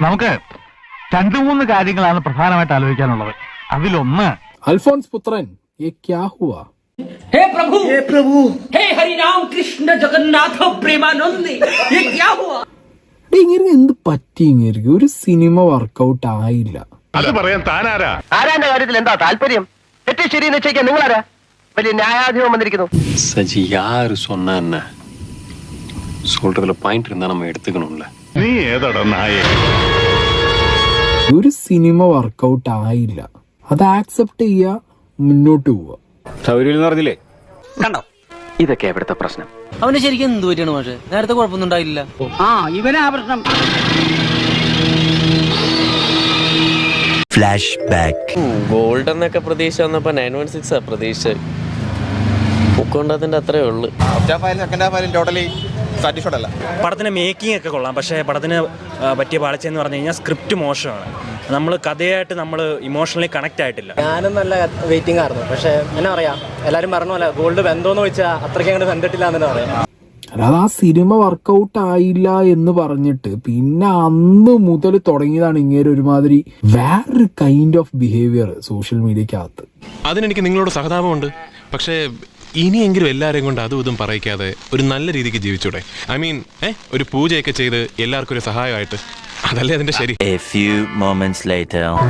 നമുക്ക് രണ്ടു മൂന്ന് കാര്യങ്ങളാണ് പ്രധാനമായിട്ട് ആലോചിക്കാനുള്ളത്. അതിലൊന്ന് അൽഫോൻസ് പുത്രൻ ഹേ പ്രഭു! ഹേ പ്രഭു! ഹേ ഹരിരാം കൃഷ്ണ ജഗന്നാഥ പ്രേമാനന്ദി! ഇങ്ങനെ എന്ത് പറ്റി ഇങ്ങനെ ഒരു സിനിമ വർക്ക്ഔട്ട് ആയില്ല. അത് പറയാൻ താനാരാ? ആരാന്റെ കാര്യത്തിൽ എന്താ താല്പര്യം? തെറ്റി ശരി എന്ന് വെച്ചേക്കാൻ നിങ്ങളാരാ? വലിയ ന്യായാധിപം വന്നിരിക്കുന്നു. സജി യാർ സൊന്നാ சொல்றதுல பாயிண்ட் இருந்தா நம்ம எடுத்துக்கணும்ல നീ ഏതാടാ നായേ ഒരു സിനിമ വർക്കൗട്ട് ആയില്ല അത് ആക്സെപ്റ്റ് ചെയ്യുക മുന്നോട്ട് പോവുക സൗകര്യം പറഞ്ഞില്ലേ കണ്ടോ ഇതൊക്കെ ഇവിടുത്തെ പ്രശ്നം അവന് ശരിക്കും എന്ത് പറ്റിയാണ് പക്ഷേ നേരത്തെ കുഴപ്പമൊന്നും ഉണ്ടായില്ല ആ ഇവനാ പ്രശ്നം ഗോൾഡ് എന്നൊക്കെ പ്രതീക്ഷ വന്നപ്പോ നയൻ വൺ സിക്സ് ആ പ്രതീക്ഷ പൂക്കോണ്ടത്തിന്റെ അത്രേ ഉള്ളു പടത്തിന് മേക്കിംഗ് ഒക്കെ കൊള്ളാം. പക്ഷേ പടത്തിന് പറ്റിയ പാളിച്ചെന്ന് പറഞ്ഞു കഴിഞ്ഞാൽ സ്ക്രിപ്റ്റ് മോശമാണ്. നമ്മൾ കഥയായിട്ട് നമ്മൾ ഇമോഷണലി കണക്ട് ആയിട്ടില്ല. ഞാനും നല്ല വെയിറ്റിംഗ് ആയിരുന്നു. പക്ഷേ എന്നാ പറയാ? എല്ലാവരും പറഞ്ഞ പോലെ ഗോൾഡ് ബന്ധമെന്ന് വെച്ചാൽ അത്രയ്ക്ക് അങ്ങോട്ട് ബന്ധിട്ടില്ല എന്ന് പറയാം. അതായത് ആ സിനിമ വർക്കൗട്ട് ആയില്ല എന്ന് പറഞ്ഞിട്ട് പിന്നെ അന്ന് മുതൽ തുടങ്ങിയതാണ് ഇങ്ങനെ ഒരുമാതിരി വേറൊരു കൈൻഡ് ഓഫ് ബിഹേവിയർ സോഷ്യൽ മീഡിയക്കകത്ത് അതിനെനിക്ക് നിങ്ങളോട് സഹതാപമുണ്ട്. പക്ഷേ ഇനിയെങ്കിലും എല്ലാവരെയും കൊണ്ട് അതും ഇതും പറയിക്കാതെ ഒരു നല്ല രീതിക്ക് ജീവിച്ചൂടെ. ഐ മീൻ ഏ ഒരു പൂജയൊക്കെ ചെയ്ത് എല്ലാവർക്കും ഒരു സഹായമായിട്ട്. അതല്ലേ അതിന്റെ ശരി?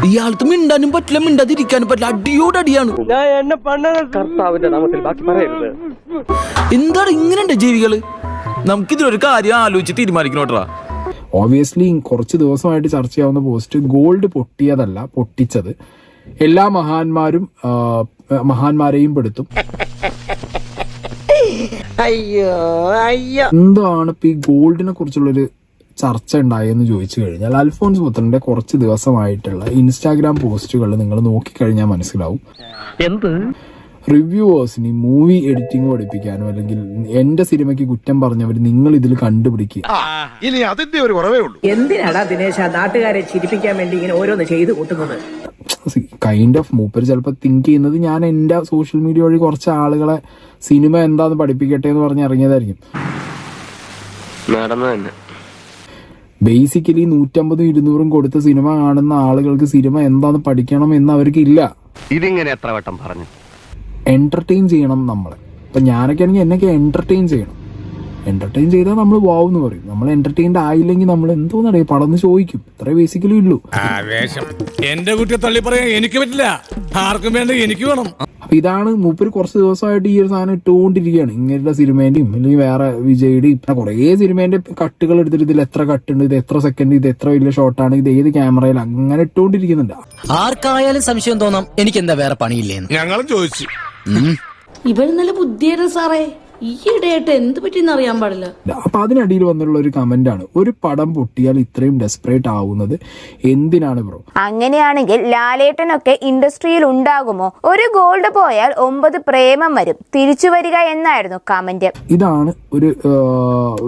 ഇയാൾക്ക് മിണ്ടാനും പറ്റില്ല മിണ്ടാതിരിക്കാനും പറ്റില്ല. അടിയോട് അടിയാണ്. കർത്താവിന്റെ നാമത്തിൽ ബാക്കി പറയരുത്. എന്താണ് ഇങ്ങനെയുണ്ട് ജീവികൾ? നമുക്കിതിലൊരു കാര്യം ആലോചിച്ച് തീരുമാനിക്കണോട്ടാ ഓബിയസ്ലി കുറച്ച് ദിവസമായിട്ട് ചർച്ച ചെയ്യാവുന്ന പോസ്റ്റ് ഗോൾഡ് പൊട്ടിയതല്ല പൊട്ടിച്ചത്. എല്ലാ മഹാന്മാരും മഹാന്മാരെയും പെടുത്തും. എന്താണ് ഇപ്പൊ ഈ ഗോൾഡിനെ കുറിച്ചുള്ളൊരു ചർച്ച ഉണ്ടായെന്ന് ചോദിച്ചു കഴിഞ്ഞാൽ അൽഫോൺസ് പുത്രന്റെ കുറച്ച് ദിവസമായിട്ടുള്ള ഇൻസ്റ്റാഗ്രാം പോസ്റ്റുകൾ നിങ്ങൾ നോക്കിക്കഴിഞ്ഞാൽ മനസ്സിലാവും. എന്ത്? റിവ്യൂവേഴ്സിന് മൂവി എഡിറ്റിംഗ് പഠിപ്പിക്കാനോ അല്ലെങ്കിൽ എന്റെ സിനിമയ്ക്ക് കുറ്റം പറഞ്ഞവർ നിങ്ങൾ ഇതിൽ കണ്ടുപിടിക്കുക. ഇനി അതിന്റെ ഒരു കുറവേ ഉള്ളൂ. എന്തിനാടാ ദിനേശ നാട്ടുകാരെ ചിരിപ്പിക്കാൻ വേണ്ടി ഇങ്ങനെ ഓരോന്ന് ചെയ്തു കൂട്ടുന്നത്? കൈൻഡ് ഓഫ് മൂപ്പർ ചിലപ്പോൾ തിങ്ക് ചെയ്യുന്നത് ഞാൻ എന്റെ സോഷ്യൽ മീഡിയ വഴി കുറച്ച് ആളുകളെ സിനിമ എന്താന്ന് പഠിപ്പിക്കട്ടെ എന്ന് പറഞ്ഞ് ഇറങ്ങിയതായിരിക്കും. നടന്നു തന്നെ. ബേസിക്കലി നൂറ്റമ്പതും ഇരുന്നൂറും കൊടുത്ത് സിനിമ കാണുന്ന ആളുകൾക്ക് സിനിമ എന്താന്ന് പഠിക്കണം എന്ന് അവർക്ക് ഇല്ല. ഇതിങ്ങനെ എത്ര വട്ടം പറഞ്ഞു? എന്റർടൈൻ ചെയ്യണം നമ്മളെ. അപ്പൊ ഞാനൊക്കെ ആണെങ്കിൽ എന്നൊക്കെ എന്റർടൈൻ ചെയ്യണം. എന്റർടൈൻ ചെയ്താൽ നമ്മൾ വാവ് എന്ന് പറയും. നമ്മൾ എന്റർടൈൻഡ് ആയില്ലെങ്കിൽ നമ്മൾ എന്തോന്നടേ പടന്ന് ചോദിക്കും. ഇത്ര ബേസിക്കലി ഉള്ളൂ. എന്റെ കുട്ടി തള്ളി പറയാൻ എനിക്ക് പറ്റില്ല. ആർക്കും വേണ്ട എനിക്ക് വേണം. അപ്പൊ ഇതാണ് മൂപ്പര് കുറച്ച് ദിവസമായിട്ട് ഈ ഒരു സാധനം ഇട്ടുകൊണ്ടിരിക്കുകയാണ്. ഇങ്ങനെയുള്ള സിനിമേന്റെയും അല്ലെങ്കിൽ വേറെ വിജയുടെയും കുറേ സിനിമേന്റെ കട്ടുകൾ എടുത്തിട്ട് ഇതിൽ എത്ര കട്ടുണ്ട് ഇത് എത്ര സെക്കൻഡ് ഇത് എത്ര വലിയ ഷോട്ടാണ് ഇത് ഏത് ക്യാമറയിൽ അങ്ങനെ ഇട്ടുകൊണ്ടിരിക്കുന്നുണ്ട്. ആർക്കായാലും സംശയം തോന്നാം എനിക്ക് എന്താ വേറെ പണിയില്ലേ ഞങ്ങളും ചോദിച്ചു. ഇവർ നല്ല ബുദ്ധിയായിരുന്നു സാറേ. ഈ ഇടയായിട്ട് എന്ത് പറ്റിയെന്ന് അറിയാൻ പാടില്ല. അപ്പൊ അതിനടിയിൽ വന്നുള്ള ഒരു കമന്റ് ആണ്. ഒരു പടം പൊട്ടിയാൽ ഇത്രയും ഡെസ്പറേറ്റ് ആവുന്നത് എന്തിനാണ് ബ്രോ അങ്ങനെയാണെങ്കിൽ ലാലേട്ടനൊക്കെ ഇൻഡസ്ട്രിയിൽ ഉണ്ടാകുമോ? ഒരു ഗോൾഡ് പോയാൽ ഒമ്പത് പ്രേമം വരും. തിരിച്ചു വരിക എന്നായിരുന്നു കമന്റ് ഇതാണ് ഒരു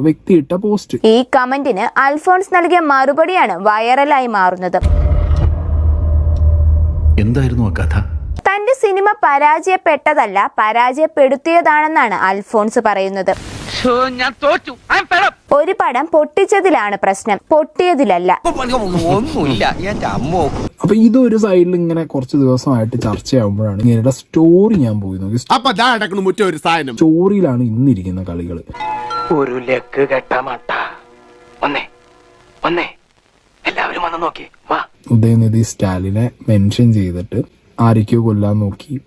വ്യക്തി ഇട്ട പോസ്റ്റ് ഈ കമന്റിന് അൽഫോൺസ് നൽകിയ മറുപടിയാണ് വൈറലായി മാറുന്നത്. എന്തായിരുന്നു ആ കഥ? തന്റെ സിനിമ പരാജയപ്പെട്ടതല്ല പരാജയപ്പെടുത്തിയതാണെന്നാണ് അൽഫോൺസ് പറയുന്നത്. ഞാൻ തോറ്റു. ഐ എം ഒരു പടം പൊട്ടിച്ചതിലാണ് പ്രശ്നം. പൊട്ടിയതിലല്ല. ഒന്നുമില്ല. എന്റെ അമ്മോ. അപ്പൊ ഇതൊരു സൈഡിൽ ഇങ്ങനെ കുറച്ച് ദിവസമായിട്ട് ചർച്ചയാകുമ്പോഴാണ് ഇങ്ങനെ സ്റ്റോറി ഞാൻ പോയി നോക്കി. സ്റ്റോറിയിലാണ് ഇന്നിരിക്കുന്ന കളികൾ ഒരു ലക്ക് കെട്ട ഒന്നേ ഒന്നേ എല്ലാവരും വന്ന് നോക്കി. വാ. ഉദയനിധി സ്റ്റാലിനെ മെൻഷൻ ചെയ്തിട്ട് ആരൊക്കെയോ കൊല്ലാൻ നോക്കി.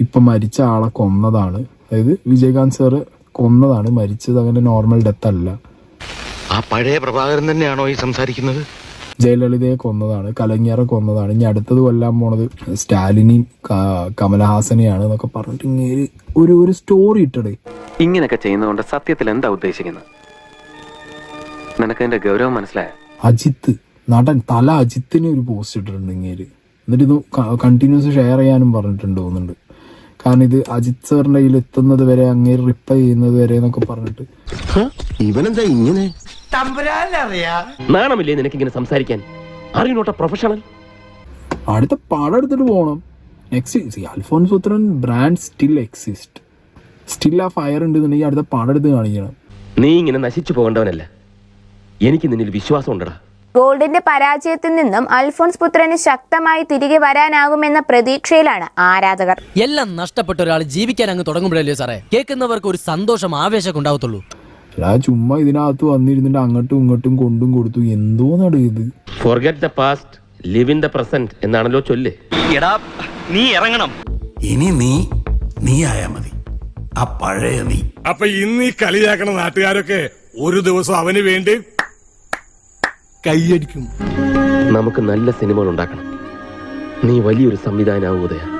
ഇപ്പം മരിച്ച ആളെ കൊന്നതാണ്. അതായത് വിജയകാന്ത് സാറ് കൊന്നതാണ്. മരിച്ചത് അങ്ങനെ നോർമൽ ഡെത്ത് അല്ല. ആ പഴയ പ്രഭാകരൻ തന്നെയാണോ ഈ സംസാരിക്കുന്നത്? ജയലളിതയെ കൊന്നതാണ്. കലങ്ങിയറെ കൊന്നതാണ്. ഇനി അടുത്തത് കൊല്ലാൻ പോണത് സ്റ്റാലിനെയും കമലഹാസനെയാണ് എന്നൊക്കെ പറഞ്ഞിട്ട് ഇങ്ങനെ ഒരു ഒരു സ്റ്റോറി ഇട്ടടേ ഇങ്ങനെയൊക്കെ ചെയ്യുന്നതുകൊണ്ട് സത്യത്തിൽ എന്താ ഉദ്ദേശിക്കുന്നത്? നിനക്ക് എന്റെ ഗൗരവം മനസ്സിലായ? അജിത്ത്. നടൻ തല അജിത്തിനെ ഒരു പോസ്റ്റ് ഇട്ടിട്ടുണ്ട് ഇങ്ങനെ. എന്നിട്ട് ഇത് കണ്ടിന്യൂസ് ഷെയർ ചെയ്യാനും പറഞ്ഞിട്ടുണ്ട് തോന്നുന്നുണ്ട്. കാരണം ഇത് അജിത് സാറിന്റെ കയ്യിൽ എത്തുന്നത് വരെ അങ്ങേ റിപ്ലൈ ചെയ്യുന്നത് വരെ എന്നൊക്കെ പറഞ്ഞിട്ട്. ഇവനെന്താ ഇങ്ങനെ? നാണമില്ലേ നിനക്ക് ഇങ്ങനെ സംസാരിക്കാൻ അറിയണോട്ട പ്രൊഫഷണൽ അടുത്ത പടം എടുത്തിട്ട് പോകണം next Alphonse Puthren brand still exist still ആ ഫയർ ഉണ്ടെന്നുണ്ടെങ്കിൽ അടുത്ത പടം എടുത്ത് കാണിക്കണം. നീ ഇങ്ങനെ നശിച്ചു പോകേണ്ടവനല്ല. എനിക്ക് നിന്നിൽ വിശ്വാസം ഉണ്ടടാ ഗോൾഡിന്റെ പരാജയത്തിൽ നിന്നും അൽഫോൺസ് പുത്രന് ശക്തമായി തിരികെ വരാനാകുമെന്ന പ്രതീക്ഷയിലാണ് ആരാധകർ. എല്ലാം നഷ്ടപ്പെട്ട ഒരാൾ ജീവിക്കാൻ അങ്ങ് തുടങ്ങുമ്പോഴല്ലേ സാറേ? കേൾക്കുന്നവർക്ക് ഒരു സന്തോഷം ആവേശം ഉണ്ടാവത്തുള്ളൂ. ചുമ്മാ ഇതിനകത്ത് വന്നിരുന്നിട്ട് അങ്ങോട്ടും ഇങ്ങോട്ടും കൊണ്ടും കൊടുത്തു. എന്തോ ഇത്? Forget the past live in the present എന്നാണല്ലോ ചൊല്ല്. എടാ നീ ഇറങ്ങണം. ഇനി നീ നീ ആയാ മതി. ആ പഴയ നീ. അപ്പൊ ഇന്ന് ഈ കളിയാക്കണ നാട്ടുകാരൊക്കെ ഒരു ദിവസം അവന് വേണ്ടി കൈയടിക്കും. നമുക്ക് നല്ല സിനിമകൾ ഉണ്ടാക്കണം. നീ വലിയൊരു സംവിധാനാവൂ ഉദയ.